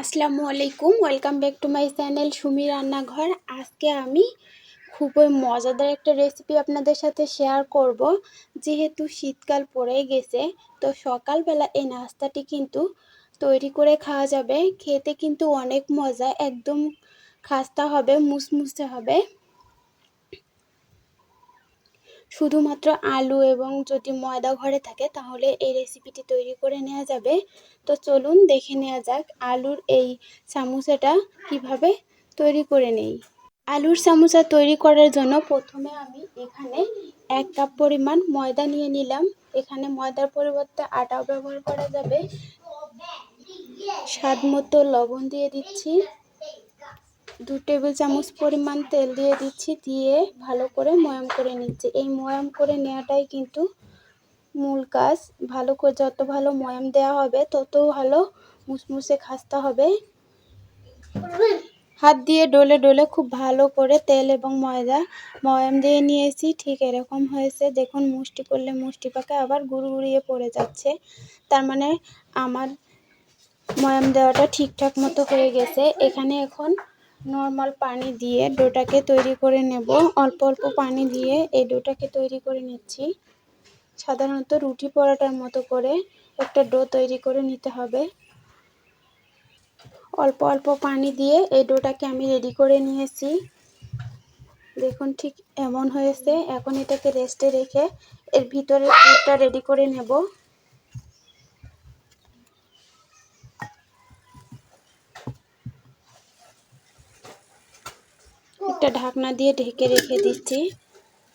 আসসালামু আলাইকুম welcome back to my channel Sumi রান্নাঘর। আজকে আমি খুবই মজাদার একটা রেসিপি আপনাদের সাথে শেয়ার করব। যেহেতু শীতকাল পড়ে গেছে, তো সকালবেলা এই নাস্তাটি কিন্তু তৈরি করে খাওয়া যাবে। খেতে কিন্তু অনেক মজা, একদম খাস্তা হবে, মুসমুসে হবে। শুধুমাত্র আলু এবং যদি ময়দা ঘরে থাকে, তাহলে এই রেসিপিটি তৈরি করে নেওয়া যাবে। তো চলুন দেখে নেওয়া যাক আলুর এই সামোসাটা কীভাবে তৈরি করে নেই। আলুর সামোসা তৈরি করার জন্য প্রথমে আমি এখানে এক কাপ পরিমাণ ময়দা নিয়ে নিলাম। এখানে ময়দার পরিবর্তে আটাও ব্যবহার করা যাবে। স্বাদ মতো লবণ দিয়ে দিচ্ছি। দু টেবিল চামচ পরিমাণ তেল দিয়ে দিচ্ছি, দিয়ে ভালো করে ময়াম করে নিচ্ছি। এই ময়াম করে নেওয়াটাই কিন্তু মূল কাজ। ভালো করে যত ভালো ময়াম দেওয়া হবে, তত ভালো মুসমুসে খাস্তা হবে। হাত দিয়ে ডলে ডলে খুব ভালো করে তেল এবং ময়দা ময়াম দিয়ে নিয়েছি। ঠিক এরকম হয়েছে। দেখুন, মুষ্টি করলে মুষ্টি পাকে আবার গুড়গুড়িয়ে পড়ে যাচ্ছে। তার মানে আমার ময়াম দেওয়াটা ঠিকঠাক মতো হয়ে গেছে। এখানে এখন নর্মাল পানি দিয়ে ডোটাকে তৈরি করে নেব। অল্প অল্প পানি দিয়ে এই ডোটাকে তৈরি করে নিচ্ছি। সাধারণত রুটি পরাটার মতো করে একটা ডো তৈরি করে নিতে হবে। অল্প অল্প পানি দিয়ে এই ডোটাকে আমি রেডি করে নিয়েছি। দেখুন ঠিক এমন হয়েছে। এখন এটাকে রেস্টে রেখে এর ভিতরে পুরটা রেডি করে নেব একটা ঢাকনা দিয়ে ঢেকে রেখে দিচ্ছি।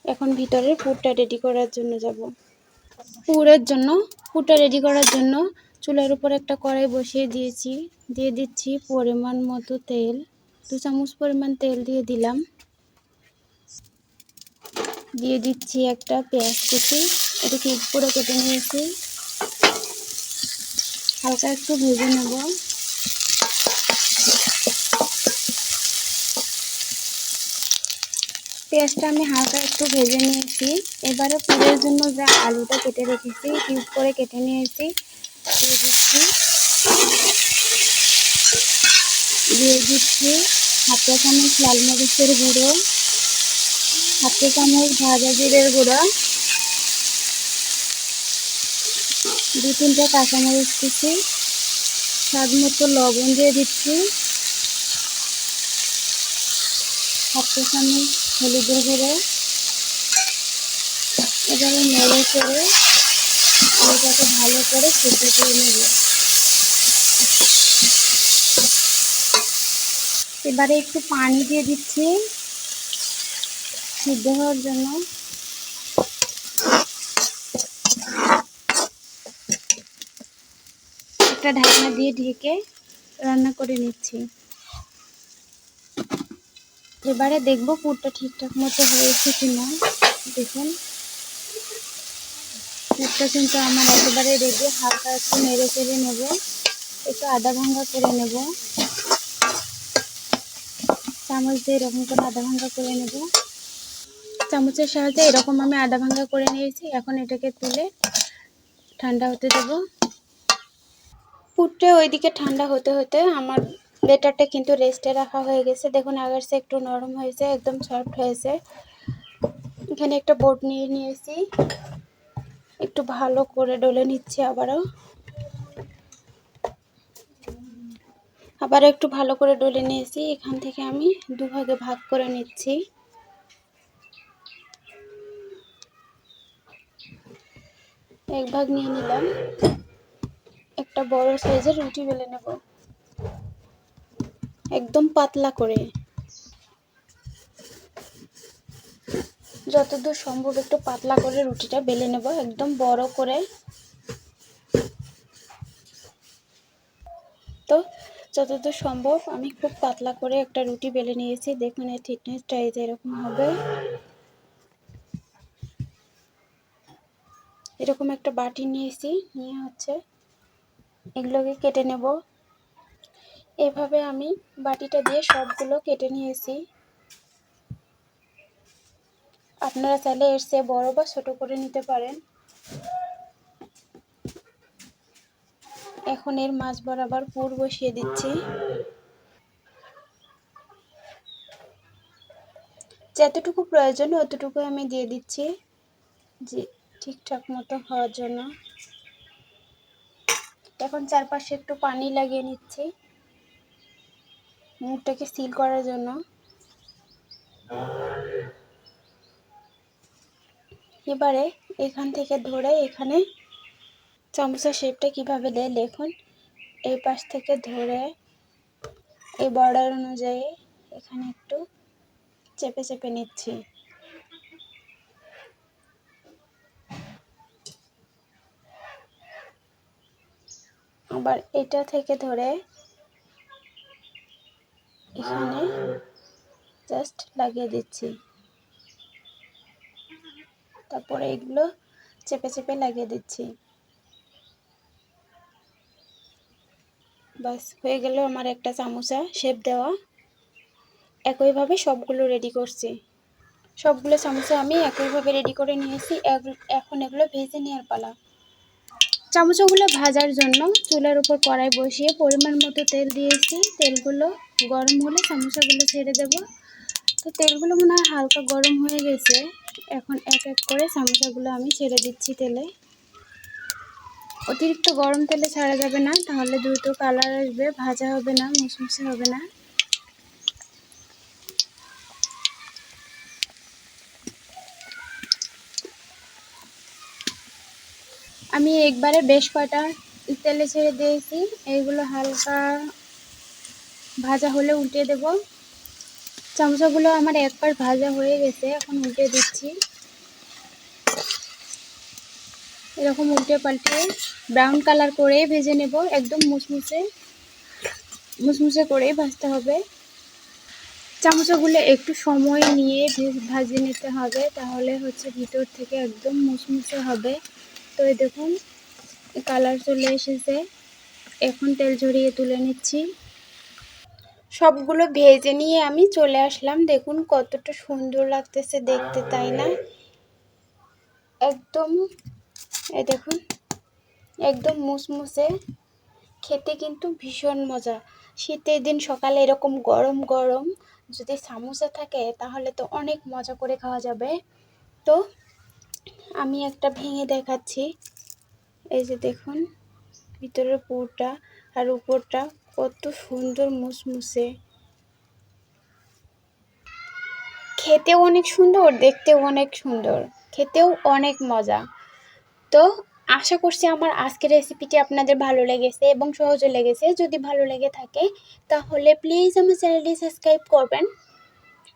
এখন ভিতরের পুরটা রেডি করার জন্য যাব। পুরের জন্য, পুরটা রেডি করার জন্য চুলার উপর একটা কড়াই বসিয়ে দিয়েছি। দিয়ে দিচ্ছি পরিমাণ মতো তেল, দু চামচ পরিমাণ তেল দিয়ে দিলাম। দিয়ে দিচ্ছি একটা পেঁয়াজ কুচি এটাকে পুরো কেটে নিয়েছি। হালকা একটু ভেজে নেব। পেঁয়াজটা আমি হালকা একটু ভেজে নিয়েছি। এবারে পুরের জন্য যা আলুটা কেটে রেখেছি কিউব করে কেটে নিয়েছি, দিয়ে দিচ্ছি। দিয়ে দিচ্ছি চা চামচ লাল মরিচের গুঁড়ো চা চামচ ভাজা জিরের গুঁড়ো, দু তিনটে কাঁচামরিচ দিচ্ছি। স্বাদ মতো লবণ দিয়ে দিচ্ছি। চা চামচ হলুদের গুঁড়ো এবারে নেড়ে করে আলুটাকে ভালো করে সিদ্ধ করে নেব। এবারে একটু পানি দিয়ে দিচ্ছি সিদ্ধ হওয়ার জন্য। একটা ঢাকনা দিয়ে ঢেকে রান্না করে নিচ্ছি। এবারে দেখব পুরটা ঠিকঠাক মতো হয়েছে কি না দেখুন। পুরটা কিন্তু আমার একেবারে রেডি হালকা একটু নেড়ে চেড়ে নেব। একটু আদা ভাঙ্গা করে নেব। চামচ দিয়ে এরকম করে আদা ভাঙ্গা করে নেব। চামচের সাহায্যে এরকম আমি আদা ভাঙ্গা করে নিয়েছি। এখন এটাকে তুলে ঠান্ডা হতে দেব। পুরটা ওইদিকে ঠান্ডা হতে হতে আমার বেটারটা কিন্তু রেস্টে রাখা হয়ে গেছে। দেখুন আগের সে একটু নরম হয়েছে, একদম সফট হয়েছে। এখানে একটা বোর্ড নিয়ে নিয়েছি। একটু ভালো করে ডলে নিচ্ছি আবারও। আবার একটু ভালো করে ডলে নিয়েছি। এখান থেকে আমি দুভাগে ভাগ করে নিচ্ছি। এক ভাগ নিয়ে নিলাম। একটা বড় সাইজের রুটি বেলে নেব। একদম পাতলা করে। যতদূর সম্ভব একটু পাতলা করে রুটিটা বেলে নেব, একদম বড় করে। তো যতদূর সম্ভব আমি খুব পাতলা করে একটা রুটি বেলে নিয়েছি, দেখুন এর থিকনেসটা এই যে এরকম হবে। এরকম একটা বাটি নিয়েছি, নিয়ে হচ্ছে এগুলোকে কেটে নেব। এভাবে আমি বাটিটা দিয়ে সবগুলো কেটে নিয়েছি। আপনারা চাইলে এর চেয়ে বড় বা ছোট করে নিতে পারেন। এখন এর মাছ বরাবর পুর বসিয়ে দিচ্ছি। যতটুকু প্রয়োজন অতটুকু আমি দিয়ে দিচ্ছি, যে ঠিকঠাক মতো হওয়ার জন্য। এখন চারপাশে একটু পানি লাগিয়ে নিচ্ছি। মুখটাকে সিল করার জন্য। এবারে এখান থেকে ধরে এখানে চামচা শেপটা কীভাবে দেয় দেখুন। এই পাশ থেকে ধরে এই বর্ডার অনুযায়ী এখানে একটু চেপে চেপে নিচ্ছি। আবার এটা থেকে ধরে এখানে জাস্ট লাগিয়ে দিচ্ছি। তারপরে এগুলো চেপে চেপে লাগিয়ে দিচ্ছি। বাস হয়ে গেল আমার একটা চামচা শেপ দেওয়া। একইভাবে সবগুলো রেডি করছি। সবগুলো চামচা আমি একইভাবে রেডি করে নিয়েছি। এখন এগুলো ভেজে নেওয়ার পালা। চামচগুলো ভাজার জন্য চুলার উপর কড়াই বসিয়ে পরিমাণ মতো তেল দিয়েছি। তেলগুলো গরম হলে চামচাগুলো ছেড়ে দেব। তো তেলগুলো মনে হয় হালকা গরম হয়ে গেছে। এখন এক এক করে চামচাগুলো আমি ছেড়ে দিচ্ছি তেলে। অতিরিক্ত গরম তেলে ছাড়া যাবে না, তাহলে দ্রুত কালার আসবে, ভাজা হবে না মুসমুসে হবে না। আমি একবারে বেশ কয়টা তেলে ছেড়ে দিয়েছি, এইগুলো হালকা ভাজা হলে উল্টে দেব। চামচাগুলো আমার একবার ভাজা হয়ে গেছে, এখন উল্টে দিচ্ছি। এরকম উল্টে পাল্টে ব্রাউন কালার করে ভেজে নেব, একদম মুসমুসে। মুসমুসে করেই ভাজতে হবে। চামচাগুলো একটু সময় নিয়ে ভাজে নিতে হবে, তাহলে হচ্ছে ভিতর থেকে একদম মুসমুসে হবে। তো দেখুন কালার চলে এসেছে। এখন তেল ঝরিয়ে তুলে নিচ্ছি। সবগুলো ভেজে নিয়ে আমি চলে আসলাম। দেখুন কতটা সুন্দর লাগতেছে দেখতে, তাই না? একদম, এই দেখুন, একদম মুসমুসে। খেতে কিন্তু ভীষণ মজা। শীতের দিন সকালে এরকম গরম গরম যদি সামোসা থাকে, তাহলে তো অনেক মজা করে খাওয়া যাবে। তো আমি একটা ভেঙে দেখাচ্ছি। এই যে দেখুন, ভিতরের পুরটা আর উপরটা কত সুন্দর মুসমুসে। খেতেও অনেক সুন্দর, দেখতেও অনেক সুন্দর, খেতেও অনেক মজা। তো আশা করছি আমার আজকের রেসিপিটি আপনাদের ভালো লেগেছে এবং সহজে লেগেছে। যদি ভালো লেগে থাকে, তাহলে প্লিজ আমার চ্যানেলটি সাবস্ক্রাইব করবেন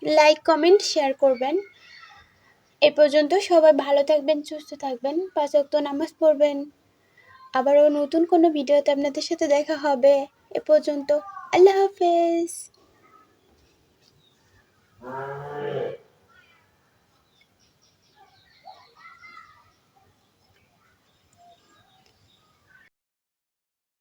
লাইক কমেন্ট শেয়ার করবেন। এ পর্যন্ত সবাই ভালো থাকবেন, সুস্থ থাকবেন, পাঁচ অক্ত নামাজ পড়বেন। আবারও নতুন কোনো ভিডিওতে আপনাদের সাথে দেখা হবে। এ পর্যন্ত। আল্লাহ হাফেজ।